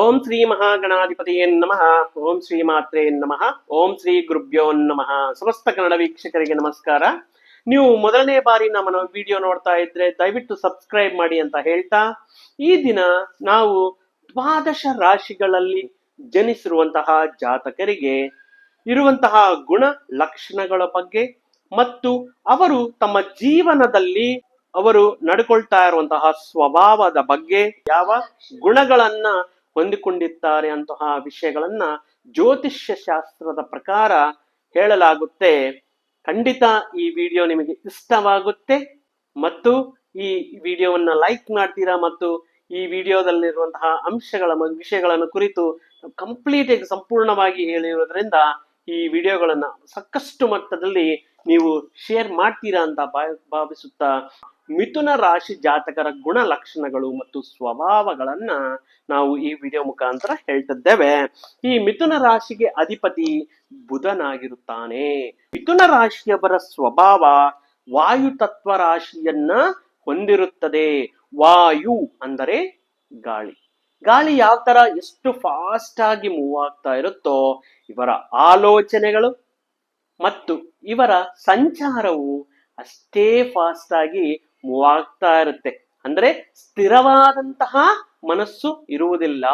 ಓಂ ಶ್ರೀ ಮಹಾಗಣಾಧಿಪತಿಯೇ ನಮಃ. ಓಂ ಶ್ರೀ ಮಾತ್ರೇ ನಮಃ. ಓಂ ಶ್ರೀ ಗುರುಭ್ಯೋ ನಮಃ. ಸಮಸ್ತ ಕನ್ನಡ ವೀಕ್ಷಕರಿಗೆ ನಮಸ್ಕಾರ. ನೀವು ಮೊದಲನೇ ಬಾರಿ ನಮ್ಮ ವಿಡಿಯೋ ನೋಡ್ತಾ ಇದ್ರೆ ದಯವಿಟ್ಟು ಸಬ್ಸ್ಕ್ರೈಬ್ ಮಾಡಿ ಅಂತ ಹೇಳ್ತಾ, ಈ ದಿನ ನಾವು ದ್ವಾದಶ ರಾಶಿಗಳಲ್ಲಿ ಜನಿಸಿರುವಂತಹ ಜಾತಕರಿಗೆ ಇರುವಂತಹ ಗುಣ ಲಕ್ಷಣಗಳ ಬಗ್ಗೆ ಮತ್ತು ಅವರು ತಮ್ಮ ಜೀವನದಲ್ಲಿ ಅವರು ನಡ್ಕೊಳ್ತಾ ಇರುವಂತಹ ಸ್ವಭಾವದ ಬಗ್ಗೆ, ಯಾವ ಗುಣಗಳನ್ನ ಹೊಂದಿಕೊಂಡಿದ್ದಾರೆ ಅಂತಹ ವಿಷಯಗಳನ್ನ ಜ್ಯೋತಿಷ್ಯ ಶಾಸ್ತ್ರದ ಪ್ರಕಾರ ಹೇಳಲಾಗುತ್ತೆ. ಖಂಡಿತ ಈ ವಿಡಿಯೋ ನಿಮಗೆ ಇಷ್ಟವಾಗುತ್ತೆ ಮತ್ತು ಈ ವಿಡಿಯೋವನ್ನ ಲೈಕ್ ಮಾಡ್ತೀರಾ ಮತ್ತು ಈ ವಿಡಿಯೋದಲ್ಲಿರುವಂತಹ ಅಂಶಗಳ ವಿಷಯಗಳನ್ನು ಕುರಿತು ಕಂಪ್ಲೀಟ್ ಆಗಿ ಸಂಪೂರ್ಣವಾಗಿ ಹೇಳಿರೋದ್ರಿಂದ ಈ ವಿಡಿಯೋಗಳನ್ನ ಸಾಕಷ್ಟು ಮಟ್ಟದಲ್ಲಿ ನೀವು ಶೇರ್ ಮಾಡ್ತೀರಾ ಅಂತ ಭಾವಿಸುತ್ತಾ ಮಿಥುನ ರಾಶಿ ಜಾತಕರ ಗುಣ ಲಕ್ಷಣಗಳು ಮತ್ತು ಸ್ವಭಾವಗಳನ್ನ ನಾವು ಈ ವಿಡಿಯೋ ಮುಖಾಂತರ ಹೇಳ್ತಿದ್ದೇವೆ. ಈ ಮಿಥುನ ರಾಶಿಗೆ ಅಧಿಪತಿ ಬುಧನಾಗಿರುತ್ತಾನೆ. ಮಿಥುನ ರಾಶಿಯವರ ಸ್ವಭಾವ ವಾಯು ತತ್ವ ರಾಶಿಯನ್ನ ಹೊಂದಿರುತ್ತದೆ. ವಾಯು ಅಂದರೆ ಗಾಳಿ. ಗಾಳಿ ಯಾವ ತರ ಎಷ್ಟು ಫಾಸ್ಟ್ ಆಗಿ ಮೂವ್ ಆಗ್ತಾ ಇರುತ್ತೋ ಇವರ ಆಲೋಚನೆಗಳು ಮತ್ತು ಇವರ ಸಂಚಾರವು ಅಷ್ಟೇ ಫಾಸ್ಟ್ ಆಗಿ ಮೂವ್ ಆಗ್ತಾ ಇರುತ್ತೆ. ಅಂದ್ರೆ ಸ್ಥಿರವಾದಂತಹ ಮನಸ್ಸು ಇರುವುದಿಲ್ಲ.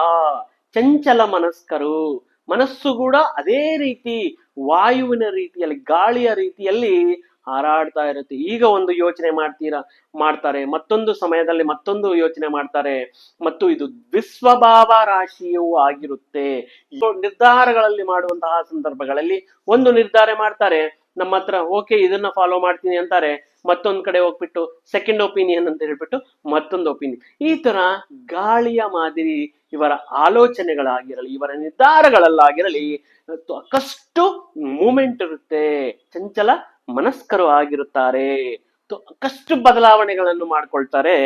ಚಂಚಲ ಮನಸ್ಕರು. ಮನಸ್ಸು ಕೂಡ ಅದೇ ರೀತಿ ವಾಯುವಿನ ರೀತಿಯಲ್ಲಿ, ಗಾಳಿಯ ರೀತಿಯಲ್ಲಿ ಹಾರಾಡ್ತಾ ಇರುತ್ತೆ. ಈಗ ಒಂದು ಯೋಚನೆ ಮಾಡ್ತೀರಾ, ಮಾಡ್ತಾರೆ. ಮತ್ತೊಂದು ಸಮಯದಲ್ಲಿ ಮತ್ತೊಂದು ಯೋಚನೆ ಮಾಡ್ತಾರೆ. ಮತ್ತು ಇದು ವಿಶ್ವಭಾವ ರಾಶಿಯೂ ಆಗಿರುತ್ತೆ. ನಿರ್ಧಾರಗಳಲ್ಲಿ ಮಾಡುವಂತಹ ಸಂದರ್ಭಗಳಲ್ಲಿ ಒಂದು ನಿರ್ಧಾರ ಮಾಡ್ತಾರೆ. ನಮ್ಮ ಹತ್ರ, ಓಕೆ, ಇದನ್ನ ಫಾಲೋ ಮಾಡ್ತೀನಿ ಅಂತಾರೆ. ಮತ್ತೊಂದ್ ಕಡೆ ಹೋಗ್ಬಿಟ್ಟು ಸೆಕೆಂಡ್ ಒಪಿನಿಯನ್ ಅಂತ ಹೇಳ್ಬಿಟ್ಟು ಮತ್ತೊಂದು ಒಪಿನಿಯನ್ ಈ ತರ ಗಾಳಿಯ ಮಾದರಿ ಇವರ ಆಲೋಚನೆಗಳಾಗಿರಲಿ, ಇವರ ನಿರ್ಧಾರಗಳಲ್ಲಾಗಿರಲಿ ಸಾಕಷ್ಟು ಮೂಮೆಂಟ್ ಇರುತ್ತೆ, ಚಂಚಲ ಮನಸ್ಕರು ಆಗಿರುತ್ತಾರೆ. ಸಾಕಷ್ಟು ಬದಲಾವಣೆಗಳನ್ನು ಮಾಡ್ಕೊಳ್ತಾರೆ.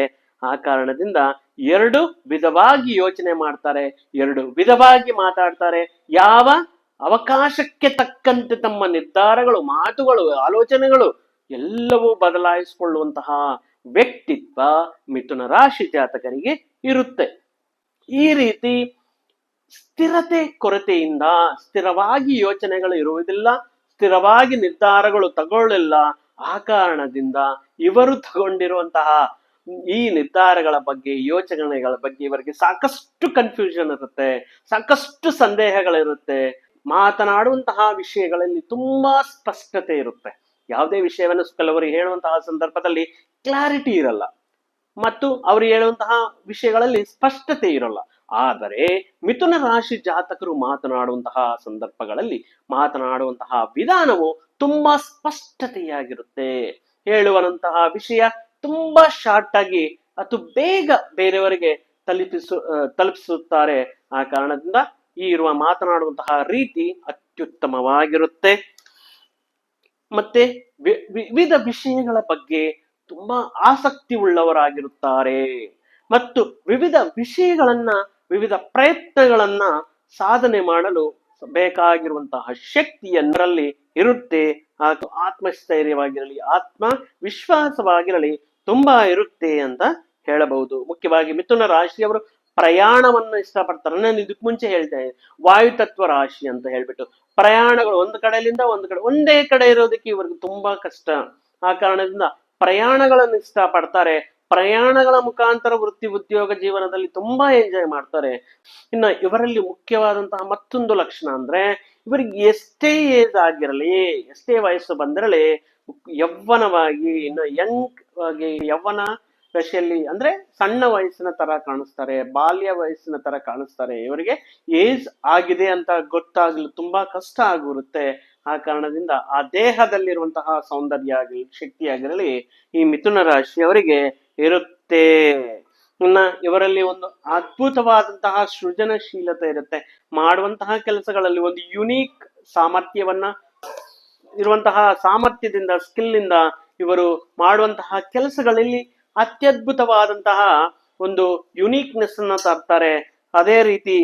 ಆ ಕಾರಣದಿಂದ ಎರಡು ವಿಧವಾಗಿ ಯೋಚನೆ ಮಾಡ್ತಾರೆ, ಎರಡು ವಿಧವಾಗಿ ಮಾತಾಡ್ತಾರೆ. ಯಾವ ಅವಕಾಶಕ್ಕೆ ತಕ್ಕಂತೆ ತಮ್ಮ ನಿರ್ಧಾರಗಳು, ಮಾತುಗಳು, ಆಲೋಚನೆಗಳು ಎಲ್ಲವೂ ಬದಲಾಯಿಸಿಕೊಳ್ಳುವಂತಹ ವ್ಯಕ್ತಿತ್ವ ಮಿಥುನ ರಾಶಿ ಜಾತಕರಿಗೆ ಇರುತ್ತೆ. ಈ ರೀತಿ ಸ್ಥಿರತೆ, ಕೊರತೆಯಿಂದ ಸ್ಥಿರವಾಗಿ ಯೋಚನೆಗಳು ಇರುವುದಿಲ್ಲ, ಸ್ಥಿರವಾಗಿ ನಿರ್ಧಾರಗಳು ತಗೊಳ್ಳಿಲ್ಲ. ಆ ಕಾರಣದಿಂದ ಇವರು ತಗೊಂಡಿರುವಂತಹ ಈ ನಿರ್ಧಾರಗಳ ಬಗ್ಗೆ, ಯೋಚನೆಗಳ ಬಗ್ಗೆ ಇವರಿಗೆ ಸಾಕಷ್ಟು ಕನ್ಫ್ಯೂಷನ್ ಇರುತ್ತೆ, ಸಾಕಷ್ಟು ಸಂದೇಹಗಳಿರುತ್ತೆ. ಮಾತನಾಡುವಂತಹ ವಿಷಯಗಳಲ್ಲಿ ತುಂಬಾ ಸ್ಪಷ್ಟತೆ ಇರುತ್ತೆ. ಯಾವುದೇ ವಿಷಯವನ್ನು ಕೆಲವರು ಹೇಳುವಂತಹ ಸಂದರ್ಭದಲ್ಲಿ ಕ್ಲಾರಿಟಿ ಇರಲ್ಲ. ಮತ್ತು ಅವರು ಹೇಳುವಂತಹ ವಿಷಯಗಳಲ್ಲಿ ಸ್ಪಷ್ಟತೆ ಇರಲ್ಲ. ಆದರೆ ಮಿಥುನ ರಾಶಿ ಜಾತಕರು ಮಾತನಾಡುವಂತಹ ಸಂದರ್ಭಗಳಲ್ಲಿ ಮಾತನಾಡುವಂತಹ ವಿಧಾನವು ತುಂಬಾ ಸ್ಪಷ್ಟತೆಯಾಗಿರುತ್ತೆ. ಹೇಳುವಂತಹ ವಿಷಯ ತುಂಬಾ ಶಾರ್ಟ್ ಆಗಿ ಅಥವಾ ಬೇಗ ಬೇರೆಯವರಿಗೆ ತಲುಪಿಸು ತಲುಪಿಸುತ್ತಾರೆ. ಆ ಕಾರಣದಿಂದ ಈ ಇರುವ ಮಾತನಾಡುವಂತಹ ರೀತಿ ಅತ್ಯುತ್ತಮವಾಗಿರುತ್ತೆ. ಮತ್ತೆ ವಿವಿಧ ವಿಷಯಗಳ ಬಗ್ಗೆ ತುಂಬಾ ಆಸಕ್ತಿ ಉಳ್ಳವರಾಗಿರುತ್ತಾರೆ ಮತ್ತು ವಿವಿಧ ವಿಷಯಗಳನ್ನ, ವಿವಿಧ ಪ್ರಯತ್ನಗಳನ್ನ ಸಾಧನೆ ಮಾಡಲು ಬೇಕಾಗಿರುವಂತಹ ಶಕ್ತಿ ಎಲ್ಲರಲ್ಲಿ ಇರುತ್ತೆ. ಹಾಗೂ ಆತ್ಮಸ್ಥೈರ್ಯವಾಗಿರಲಿ, ಆತ್ಮ ವಿಶ್ವಾಸವಾಗಿರಲಿ ತುಂಬಾ ಇರುತ್ತೆ ಅಂತ ಹೇಳಬಹುದು. ಮುಖ್ಯವಾಗಿ ಮಿಥುನ ರಾಶಿಯವರು ಪ್ರಯಾಣವನ್ನು ಇಷ್ಟಪಡ್ತಾರೆ. ನಾನು ಇದಕ್ಕೆ ಮುಂಚೆ ಹೇಳ್ತಾ ವಾಯುತತ್ವ ರಾಶಿ ಅಂತ ಹೇಳ್ಬಿಟ್ಟು. ಪ್ರಯಾಣಗಳು ಒಂದು ಕಡೆಯಿಂದ ಒಂದು ಕಡೆ, ಒಂದೇ ಕಡೆ ಇರೋದಕ್ಕೆ ಇವ್ರಿಗೆ ತುಂಬಾ ಕಷ್ಟ. ಆ ಕಾರಣದಿಂದ ಪ್ರಯಾಣಗಳನ್ನು ಇಷ್ಟಪಡ್ತಾರೆ. ಪ್ರಯಾಣಗಳ ಮುಖಾಂತರ ವೃತ್ತಿ, ಉದ್ಯೋಗ ಜೀವನದಲ್ಲಿ ತುಂಬಾ ಎಂಜಾಯ್ ಮಾಡ್ತಾರೆ. ಇನ್ನ ಇವರಲ್ಲಿ ಮುಖ್ಯವಾದಂತಹ ಮತ್ತೊಂದು ಲಕ್ಷಣ ಅಂದ್ರೆ, ಇವರಿಗೆ ಎಷ್ಟೇ ಏಜ್ ಆಗಿರಲಿ, ಎಷ್ಟೇ ವಯಸ್ಸು ಬಂದಿರಲಿ ಯೌವನವಾಗಿ ಇನ್ನು ಯಂಗ್ ಆಗಿ, ಯವ್ವನ ದಶೆಯಲ್ಲಿ ಅಂದ್ರೆ ಸಣ್ಣ ವಯಸ್ಸಿನ ತರ ಕಾಣಿಸ್ತಾರೆ, ಬಾಲ್ಯ ವಯಸ್ಸಿನ ತರ ಕಾಣಿಸ್ತಾರೆ. ಇವರಿಗೆ ಏಜ್ ಆಗಿದೆ ಅಂತ ಗೊತ್ತಾಗಲು, ತುಂಬಾ ಕಷ್ಟ ಆಗಿರುತ್ತೆ. ಆ ಕಾರಣದಿಂದ ಆ ದೇಹದಲ್ಲಿರುವಂತಹ ಸೌಂದರ್ಯ ಆಗಲಿ, ಶಕ್ತಿ ಆಗಿರಲಿ ಈ ಮಿಥುನ ರಾಶಿಯವರಿಗೆ ಇರುತ್ತೆ. ಇನ್ನ ಇವರಲ್ಲಿ ಒಂದು ಅದ್ಭುತವಾದಂತಹ ಸೃಜನಶೀಲತೆ ಇರುತ್ತೆ. ಮಾಡುವಂತಹ ಕೆಲಸಗಳಲ್ಲಿ ಒಂದು ಯುನೀಕ್ ಸಾಮರ್ಥ್ಯವನ್ನ, ಇರುವಂತಹ ಸಾಮರ್ಥ್ಯದಿಂದ ಸ್ಕಿಲ್ ಇಂದ ಇವರು ಮಾಡುವಂತಹ ಕೆಲಸಗಳಲ್ಲಿ ಅತ್ಯದ್ಭುತವಾದಂತಹ ಒಂದು ಯುನೀಕ್ನೆಸ್ ಅನ್ನ ತರ್ತಾರೆ. ಅದೇ ರೀತಿ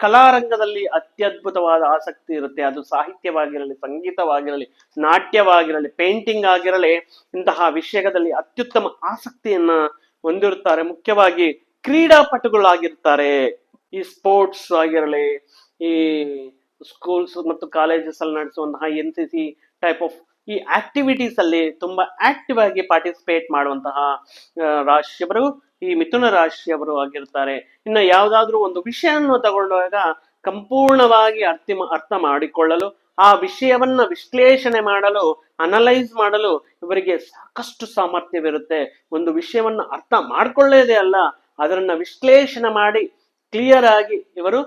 ಕಲಾರಂಗದಲ್ಲಿ ಅತ್ಯದ್ಭುತವಾದ ಆಸಕ್ತಿ ಇರುತ್ತೆ. ಅದು ಸಾಹಿತ್ಯವಾಗಿರಲಿ, ಸಂಗೀತವಾಗಿರಲಿ, ನಾಟ್ಯವಾಗಿರಲಿ ಪೇಂಟಿಂಗ್ ಆಗಿರಲಿ, ಇಂತಹ ವಿಷಯದಲ್ಲಿ ಅತ್ಯುತ್ತಮ ಆಸಕ್ತಿಯನ್ನ ಹೊಂದಿರುತ್ತಾರೆ. ಮುಖ್ಯವಾಗಿ ಕ್ರೀಡಾಪಟುಗಳಾಗಿರ್ತಾರೆ. ಈ ಸ್ಪೋರ್ಟ್ಸ್ ಆಗಿರಲಿ, ಈ ಸ್ಕೂಲ್ಸ್ ಮತ್ತು ಕಾಲೇಜಸ್ ಅಲ್ಲಿ ನಡೆಸುವಂತಹ N C C type of ಈ ಆಕ್ಟಿವಿಟೀಸ್ ಅಲ್ಲಿ ತುಂಬಾ ಆಕ್ಟಿವ್ ಆಗಿ ಪಾರ್ಟಿಸಿಪೇಟ್ ಮಾಡುವಂತಹ ರಾಶಿಯವರು, ಈ ಮಿಥುನ ರಾಶಿಯವರು ಆಗಿರ್ತಾರೆ. ಇನ್ನು ಯಾವ್ದಾದ್ರು ಒಂದು ವಿಷಯವನ್ನು ತಗೊಂಡಾಗ ಸಂಪೂರ್ಣವಾಗಿ ಅರ್ಥ ಅರ್ಥ ಮಾಡಿಕೊಳ್ಳಲು, ಆ ವಿಷಯವನ್ನ ವಿಶ್ಲೇಷಣೆ ಮಾಡಲು ಅನಲೈಸ್ ಮಾಡಲು ಇವರಿಗೆ ಸಾಕಷ್ಟು ಸಾಮರ್ಥ್ಯವಿರುತ್ತೆ. ಒಂದು ವಿಷಯವನ್ನ ಅರ್ಥ ಮಾಡ್ಕೊಳ್ಳೇದೇ ಅಲ್ಲ, ಅದನ್ನ ವಿಶ್ಲೇಷಣೆ ಮಾಡಿ ಕ್ಲಿಯರ್ ಆಗಿ ಇವರು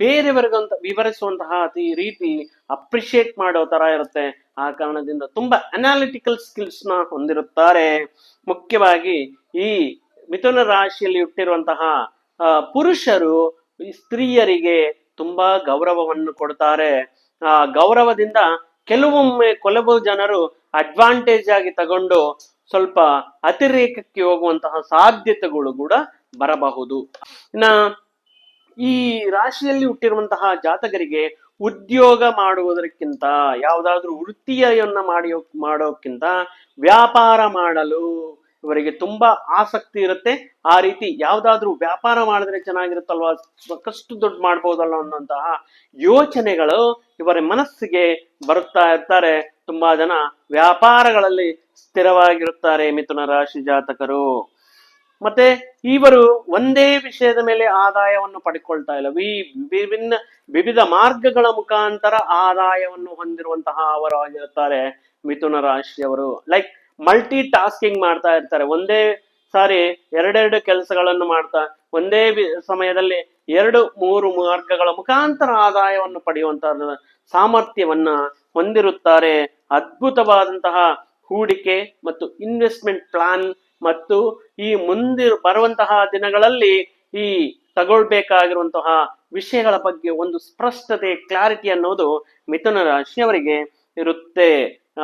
ಬೇರೆಯವರಿಗಂತ ವಿವರಿಸುವಂತಹ ರೀತಿ ಅಪ್ರಿಶಿಯೇಟ್ ಮಾಡೋ ತರ ಇರುತ್ತೆ. ಆ ಕಾರಣದಿಂದ ತುಂಬಾ ಅನಾಲಿಟಿಕಲ್ ಸ್ಕಿಲ್ಸ್ನ ಹೊಂದಿರುತ್ತಾರೆ. ಮುಖ್ಯವಾಗಿ ಈ ಮಿಥುನ ರಾಶಿಯಲ್ಲಿ ಹುಟ್ಟಿರುವಂತಹ ಪುರುಷರು ಸ್ತ್ರೀಯರಿಗೆ ತುಂಬಾ ಗೌರವವನ್ನು ಕೊಡ್ತಾರೆ. ಆ, ಗೌರವದಿಂದ ಕೆಲವೊಮ್ಮೆ ಕೆಲವು ಜನರು ಅಡ್ವಾಂಟೇಜ್ ಆಗಿ ತಗೊಂಡು ಸ್ವಲ್ಪ ಅತಿರೇಕಕ್ಕೆ ಹೋಗುವಂತಹ ಸಾಧ್ಯತೆಗಳು ಕೂಡ ಬರಬಹುದು. ಇನ್ನ ಈ ರಾಶಿಯಲ್ಲಿ ಹುಟ್ಟಿರುವಂತಹ ಜಾತಕರಿಗೆ ಉದ್ಯೋಗ ಮಾಡುವುದಕ್ಕಿಂತ, ಯಾವುದಾದ್ರೂ ವೃತ್ತಿಯನ್ನ ಮಾಡಿಯೋ, ಮಾಡೋಕ್ಕಿಂತ ವ್ಯಾಪಾರ ಮಾಡಲು ಇವರಿಗೆ ತುಂಬಾ ಆಸಕ್ತಿ ಇರುತ್ತೆ. ಆ ರೀತಿ ಯಾವ್ದಾದ್ರೂ ವ್ಯಾಪಾರ ಮಾಡಿದ್ರೆ ಚೆನ್ನಾಗಿರುತ್ತಲ್ವಾ? ಸಾಕಷ್ಟು ದುಡ್ಡು ಮಾಡ್ಬೋದಲ್ಲ ಅನ್ನೋಂತಹ ಯೋಚನೆಗಳು ಇವರ ಮನಸ್ಸಿಗೆ ಬರುತ್ತಾ ಇರ್ತಾರೆ. ತುಂಬಾ ಜನ ವ್ಯಾಪಾರಗಳಲ್ಲಿ ಸ್ಥಿರವಾಗಿರುತ್ತಾರೆ ಮಿಥುನ ರಾಶಿ ಜಾತಕರು. ಮತ್ತೆ ಇವರು ಒಂದೇ ವಿಷಯದ ಮೇಲೆ ಆದಾಯವನ್ನು ಪಡ್ಕೊಳ್ತಾ ಇಲ್ಲ. ವಿ, ವಿಭಿನ್ನ, ವಿವಿಧ ಮಾರ್ಗಗಳ ಮುಖಾಂತರ ಆದಾಯವನ್ನು ಹೊಂದಿರುವಂತಹ ಅವರು ಆಗಿರುತ್ತಾರೆ ಮಿಥುನ ರಾಶಿಯವರು. ಲೈಕ್ ಮಲ್ಟಿ ಟಾಸ್ಕಿಂಗ್ ಮಾಡ್ತಾ ಇರ್ತಾರೆ. ಒಂದೇ ಸಾರಿ ಎರಡೆರಡು ಕೆಲಸಗಳನ್ನು ಮಾಡ್ತಾ, ಒಂದೇ ಸಮಯದಲ್ಲಿ ಎರಡು, ಮೂರು ಮಾರ್ಗಗಳ ಮುಖಾಂತರ ಆದಾಯವನ್ನು ಪಡೆಯುವಂತಹ ಸಾಮರ್ಥ್ಯವನ್ನ ಹೊಂದಿರುತ್ತಾರೆ. ಅದ್ಭುತವಾದಂತಹ ಹೂಡಿಕೆ ಮತ್ತು ಇನ್ವೆಸ್ಟ್ಮೆಂಟ್ ಪ್ಲಾನ್ ಮತ್ತು ಈ ಮುಂದೆ ಬರುವಂತಹ ದಿನಗಳಲ್ಲಿ ಈ ತಗೊಳ್ಬೇಕಾಗಿರುವಂತಹ ವಿಷಯಗಳ ಬಗ್ಗೆ ಒಂದು ಸ್ಪಷ್ಟತೆ, ಕ್ಲಾರಿಟಿ ಅನ್ನೋದು ಮಿಥುನ ರಾಶಿಯವರಿಗೆ ಇರುತ್ತೆ.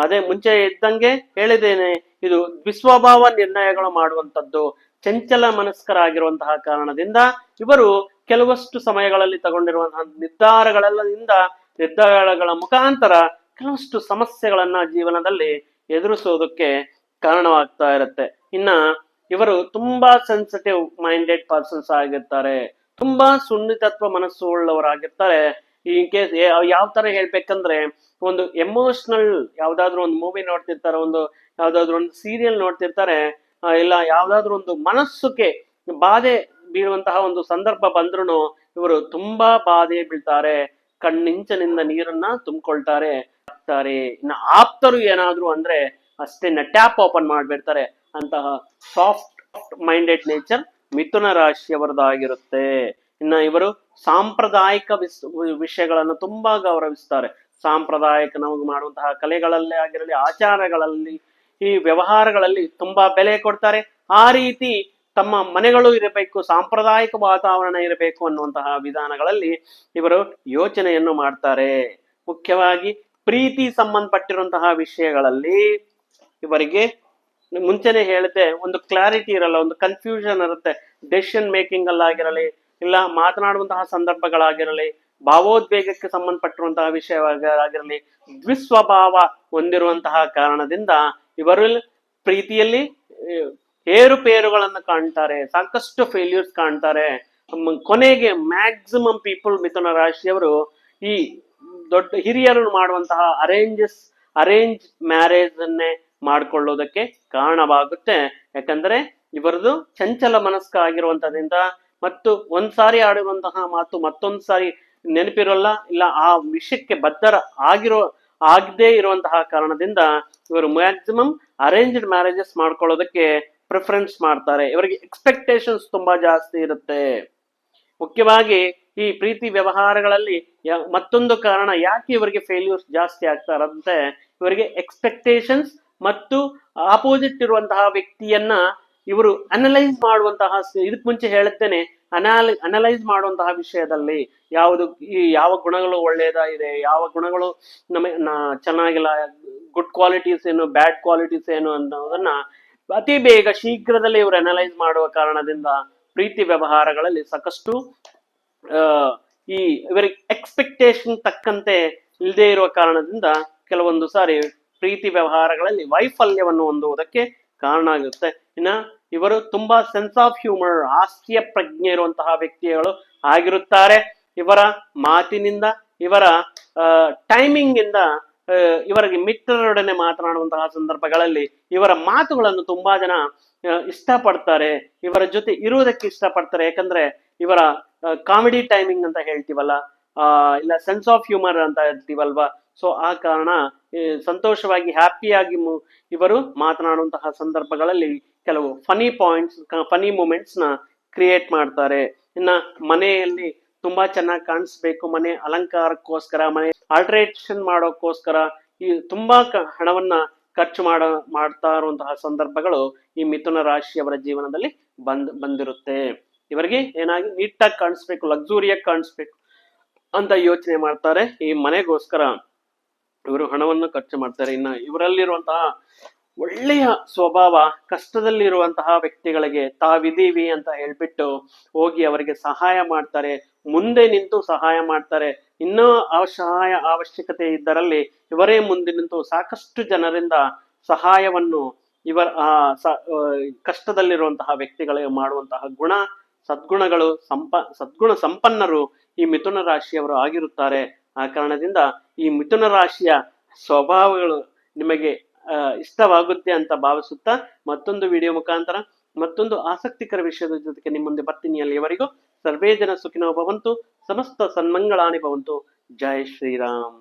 ಅದೇ ಮುಂಚೆ ಇದ್ದಂಗೆ ಹೇಳಿದ್ದೇನೆ, ಇದು ದ್ವಿಸ್ವಭಾವ ನಿರ್ಣಯಗಳು ಮಾಡುವಂತದ್ದು ಚಂಚಲ ಮನಸ್ಕರಾಗಿರುವಂತಹ ಕಾರಣದಿಂದ ಇವರು ಕೆಲವಷ್ಟು ಸಮಯಗಳಲ್ಲಿ ತಗೊಂಡಿರುವಂತಹ ನಿರ್ಧಾರಗಳೆಲ್ಲದಿಂದ ನಿರ್ಧಾರಗಳ ಮುಖಾಂತರ ಕೆಲವಷ್ಟು ಸಮಸ್ಯೆಗಳನ್ನ ಜೀವನದಲ್ಲಿ ಎದುರಿಸೋದಕ್ಕೆ ಕಾರಣವಾಗ್ತಾ ಇರುತ್ತೆ. ಇನ್ನ ಇವರು ತುಂಬಾ ಸೆನ್ಸಿಟಿವ್ ಮೈಂಡೆಡ್ ಪರ್ಸನ್ಸ್ ಆಗಿರ್ತಾರೆ. ತುಂಬಾ ಸುನ್ನಿತತ್ವ ಮನಸ್ಸು ಉಳ್ಳವರಾಗಿರ್ತಾರೆ. ಇನ್ ಕೇಸ್ ಯಾವ ತರ ಹೇಳ್ಬೇಕಂದ್ರೆ, ಒಂದು ಎಮೋಷನಲ್ ಯಾವ್ದಾದ್ರು ಒಂದು ಮೂವಿ ನೋಡ್ತಿರ್ತಾರೆ, ಒಂದು ಯಾವ್ದಾದ್ರು ಒಂದು ಸೀರಿಯಲ್ ನೋಡ್ತಿರ್ತಾರೆ ಇಲ್ಲ ಯಾವ್ದಾದ್ರು ಒಂದು ಮನಸ್ಸುಗೆ ಬಾಧೆ ಬೀಳುವಂತಹ ಒಂದು ಸಂದರ್ಭ ಬಂದ್ರು ಇವರು ತುಂಬಾ ಬಾಧೆ ಬೀಳ್ತಾರೆ. ಕಣ್ಣಿಂಚನಿಂದ ನೀರನ್ನ ತುಂಬಿಕೊಳ್ತಾರೆ. ಇನ್ನು ಆಪ್ತರು ಏನಾದ್ರು ಅಂದ್ರೆ ಅಷ್ಟೇ ಟ್ಯಾಪ್ ಓಪನ್ ಮಾಡ್ಬಿಡ್ತಾರೆ. ಅಂತಹ ಸಾಫ್ಟ್ ಮೈಂಡೆಡ್ ನೇಚರ್ ಮಿಥುನ ರಾಶಿಯವರದಾಗಿರುತ್ತೆ. ಇನ್ನ ಇವರು ಸಾಂಪ್ರದಾಯಿಕ ವಿಷಯಗಳನ್ನು ತುಂಬಾ ಗೌರವಿಸ್ತಾರೆ. ಸಾಂಪ್ರದಾಯಿಕ ನಮಗೆ ಮಾಡುವಂತಹ ಕಲೆಗಳಲ್ಲೇ ಆಗಿರಲಿ, ಆಚಾರಗಳಲ್ಲಿ, ಈ ವ್ಯವಹಾರಗಳಲ್ಲಿ ತುಂಬಾ ಬೆಲೆ ಕೊಡ್ತಾರೆ. ಆ ರೀತಿ ತಮ್ಮ ಮನೆಗಳು ಇರಬೇಕು, ಸಾಂಪ್ರದಾಯಿಕ ವಾತಾವರಣ ಇರಬೇಕು ಅನ್ನುವಂತಹ ವಿಧಾನಗಳಲ್ಲಿ ಇವರು ಯೋಚನೆಯನ್ನು ಮಾಡ್ತಾರೆ. ಮುಖ್ಯವಾಗಿ ಪ್ರೀತಿ ಸಂಬಂಧಪಟ್ಟಿರುವಂತಹ ವಿಷಯಗಳಲ್ಲಿ ಇವರಿಗೆ ಮುಂಚೆನೆ ಹೇಳಿದೆ ಒಂದು ಕ್ಲಾರಿಟಿ ಇರಲ್ಲ, ಒಂದು ಕನ್ಫ್ಯೂಷನ್ ಇರುತ್ತೆ. ಡೆಸಿಷನ್ ಮೇಕಿಂಗ್ ಅಲ್ಲಾಗಿರಲಿ, ಇಲ್ಲ ಮಾತನಾಡುವಂತಹ ಸಂದರ್ಭಗಳಾಗಿರಲಿ, ಭಾವೋದ್ವೇಗಕ್ಕೆ ಸಂಬಂಧಪಟ್ಟಿರುವಂತಹ ವಿಷಯವಾಗಿರಲಿ ದ್ವಿಸ್ವಭಾವ ಹೊಂದಿರುವಂತಹ ಕಾರಣದಿಂದ ಇವರು ಪ್ರೀತಿಯಲ್ಲಿ ಏರುಪೇರುಗಳನ್ನು ಕಾಣ್ತಾರೆ, ಸಾಕಷ್ಟು ಫೇಲ್ಯೂರ್ಸ್ ಕಾಣ್ತಾರೆ. ಕೊನೆಗೆ ಮ್ಯಾಕ್ಸಿಮಮ್ ಪೀಪಲ್ ಮಿಥುನ ರಾಶಿಯವರು ಈ ದೊಡ್ಡ ಹಿರಿಯರು ಮಾಡುವಂತಹ ಅರೇಂಜಸ್ ಅರೇಂಜ್ ಮ್ಯಾರೇಜ್ ಅನ್ನೇ ಮಾಡ್ಕೊಳ್ಳೋದಕ್ಕೆ ಕಾರಣವಾಗುತ್ತೆ. ಯಾಕಂದ್ರೆ ಇವರದು ಚಂಚಲ ಮನಸ್ಕ ಆಗಿರುವಂತದ್ರಿಂದ ಮತ್ತು ಒಂದ್ಸಾರಿ ಆಡುವಂತಹ ಮಾತು ಮತ್ತೊಂದ್ ಸಾರಿ ನೆನಪಿರೋಲ್ಲ, ಇಲ್ಲ ಆ ವಿಷಯಕ್ಕೆ ಬದ್ಧರ ಆಗಿರೋ, ಆಗದೇ ಇರುವಂತಹ ಕಾರಣದಿಂದ ಇವರು ಮ್ಯಾಕ್ಸಿಮಮ್ ಅರೇಂಜ್ಡ್ ಮ್ಯಾರೇಜಸ್ ಮಾಡ್ಕೊಳ್ಳೋದಕ್ಕೆ ಪ್ರಿಫರೆನ್ಸ್ ಮಾಡ್ತಾರೆ. ಇವರಿಗೆ ಎಕ್ಸ್ಪೆಕ್ಟೇಷನ್ಸ್ ತುಂಬಾ ಜಾಸ್ತಿ ಇರುತ್ತೆ. ಮುಖ್ಯವಾಗಿ ಈ ಪ್ರೀತಿ ವ್ಯವಹಾರಗಳಲ್ಲಿ ಮತ್ತೊಂದು ಕಾರಣ ಯಾಕೆ ಇವರಿಗೆ ಫೇಲ್ಯೂರ್ಸ್ ಜಾಸ್ತಿ ಆಗ್ತಾರಂತೆ ಇವರಿಗೆ ಎಕ್ಸ್ಪೆಕ್ಟೇಷನ್ಸ್ ಮತ್ತು ಆಪೋಸಿಟ್ ಇರುವಂತಹ ವ್ಯಕ್ತಿಯನ್ನ ಇವರು ಅನಲೈಸ್ ಮಾಡುವಂತಹ ಇದಕ್ ಮುಂಚೆ ಹೇಳುತ್ತೇನೆ ಅನಾಲಿ ಅನಲೈಸ್ ಮಾಡುವಂತಹ ವಿಷಯದಲ್ಲಿ ಯಾವುದು, ಈ ಯಾವ ಗುಣಗಳು ಒಳ್ಳೆಯದಾಗಿದೆ, ಯಾವ ಗುಣಗಳು ನಮಗೆ ಚೆನ್ನಾಗಿಲ್ಲ ಗುಡ್ ಕ್ವಾಲಿಟೀಸ್ ಏನು ಬ್ಯಾಡ್ ಕ್ವಾಲಿಟೀಸ್ ಏನು ಅನ್ನೋದನ್ನ ಅತಿ ಬೇಗ ಶೀಘ್ರದಲ್ಲಿ ಇವರು ಅನಲೈಸ್ ಮಾಡುವ ಕಾರಣದಿಂದ ಪ್ರೀತಿ ವ್ಯವಹಾರಗಳಲ್ಲಿ ಸಾಕಷ್ಟು ಈ, ಇವರಿಗೆ ಎಕ್ಸ್ಪೆಕ್ಟೇಷನ್ ತಕ್ಕಂತೆ ಇಲ್ಲದೆ ಇರುವ ಕಾರಣದಿಂದ ಕೆಲವೊಂದು ಸಾರಿ ಪ್ರೀತಿ ವ್ಯವಹಾರಗಳಲ್ಲಿ ವೈಫಲ್ಯವನ್ನು ಹೊಂದುವುದಕ್ಕೆ ಕಾರಣ ಆಗುತ್ತೆ ಇನ್ನ ಇವರು ತುಂಬಾ ಸೆನ್ಸ್ ಆಫ್ ಹ್ಯೂಮರ್ ಹಾಸ್ಯ ಪ್ರಜ್ಞೆ ಇರುವಂತಹ ವ್ಯಕ್ತಿಗಳು ಆಗಿರುತ್ತಾರೆ. ಇವರ ಮಾತಿನಿಂದ, ಇವರ ಟೈಮಿಂಗ್ ಇಂದ ಇವರಿಗೆ ಮಿತ್ರರೊಡನೆ ಮಾತನಾಡುವಂತಹ ಸಂದರ್ಭಗಳಲ್ಲಿ ಇವರ ಮಾತುಗಳನ್ನು ತುಂಬಾ ಜನ ಇಷ್ಟಪಡ್ತಾರೆ. ಇವರ ಜೊತೆ ಇರುವುದಕ್ಕೆ ಇಷ್ಟಪಡ್ತಾರೆ. ಯಾಕಂದ್ರೆ ಇವರ ಕಾಮಿಡಿ ಟೈಮಿಂಗ್ ಅಂತ ಹೇಳ್ತೀವಲ್ಲ ಇಲ್ಲ ಸೆನ್ಸ್ ಆಫ್ ಹ್ಯೂಮರ್ ಅಂತ ಹೇಳ್ತೀವಲ್ವಾ? ಸೊ ಆ ಕಾರಣ ಸಂತೋಷವಾಗಿ ಹ್ಯಾಪಿಯಾಗಿ ಇವರು ಮಾತನಾಡುವಂತಹ ಸಂದರ್ಭಗಳಲ್ಲಿ ಕೆಲವು ಫನಿ ಪಾಯಿಂಟ್ಸ್ ಫನಿ ಮೂಮೆಂಟ್ಸ್ನ ಕ್ರಿಯೇಟ್ ಮಾಡ್ತಾರೆ. ಇನ್ನ ಮನೆಯಲ್ಲಿ ತುಂಬಾ ಚೆನ್ನಾಗಿ ಕಾಣಿಸ್ಬೇಕು, ಮನೆ ಅಲಂಕಾರಕ್ಕೋಸ್ಕರ, ಮನೆ ಆಲ್ಟ್ರೇಷನ್ ಮಾಡೋಕ್ಕೋಸ್ಕರ ಈ ತುಂಬಾ ಹಣವನ್ನ ಖರ್ಚು ಮಾಡ, ಮಾಡ್ತಾ ಇರುವಂತಹ ಸಂದರ್ಭಗಳು ಈ ಮಿಥುನ ರಾಶಿಯವರ ಜೀವನದಲ್ಲಿ ಬಂದ್, ಬಂದಿರುತ್ತೆ. ಇವರಿಗೆ ಏನಾಗಿ ನೀಟಾಗಿ ಕಾಣಿಸ್ಬೇಕು ಲಕ್ಸುರಿಯಾಗಿ ಕಾಣಿಸ್ಬೇಕು ಅಂತ ಯೋಚನೆ ಮಾಡ್ತಾರೆ ಈ ಮನೆಗೋಸ್ಕರ. ಇವರು ಹಣವನ್ನು ಖರ್ಚು ಮಾಡ್ತಾರೆ. ಇನ್ನು ಇವರಲ್ಲಿರುವಂತಹ ಒಳ್ಳೆಯ ಸ್ವಭಾವ, ಕಷ್ಟದಲ್ಲಿರುವಂತಹ ವ್ಯಕ್ತಿಗಳಿಗೆ ತಾವಿದೀವಿ ಅಂತ ಹೇಳ್ಬಿಟ್ಟು ಹೋಗಿ ಅವರಿಗೆ ಸಹಾಯ ಮಾಡ್ತಾರೆ, ಮುಂದೆ ನಿಂತು ಸಹಾಯ ಮಾಡ್ತಾರೆ. ಇನ್ನೂ ಆ ಸಹಾಯ ಅವಶ್ಯಕತೆ ಇದ್ದರಲ್ಲಿ ಇವರೇ ಮುಂದೆ ನಿಂತು ಸಾಕಷ್ಟು ಜನರಿಂದ ಸಹಾಯವನ್ನು ಇವರ, ಆ, ಸ- ಕಷ್ಟದಲ್ಲಿರುವಂತಹ ವ್ಯಕ್ತಿಗಳಿಗೆ ಮಾಡುವಂತಹ ಗುಣ, ಸದ್ಗುಣಗಳು, ಸಂಪ, ಸದ್ಗುಣ ಸಂಪನ್ನರು ಈ ಮಿಥುನ ರಾಶಿಯವರು ಆಗಿರುತ್ತಾರೆ. ಆ ಕಾರಣದಿಂದ ಈ ಮಿಥುನ ರಾಶಿಯ ಸ್ವಭಾವಗಳು ನಿಮಗೆ ಇಷ್ಟವಾಗುತ್ತೆ ಅಂತ ಭಾವಿಸುತ್ತಾ ಮತ್ತೊಂದು ವಿಡಿಯೋ ಮುಖಾಂತರ ಮತ್ತೊಂದು ಆಸಕ್ತಿಕರ ವಿಷಯದ ಜೊತೆಗೆ ನಿಮ್ಮ ಮುಂದೆ ಬರ್ತೀನಿ ಅಲ್ಲಿಯವರೆಗೂ ಸರ್ವೇ ಜನ ಸುಖಿನೋ ಭವಂತು, ಸಮಸ್ತ ಸನ್ಮಂಗಳಾನಿ ಭವಂತು. ಜೈ ಶ್ರೀರಾಮ್.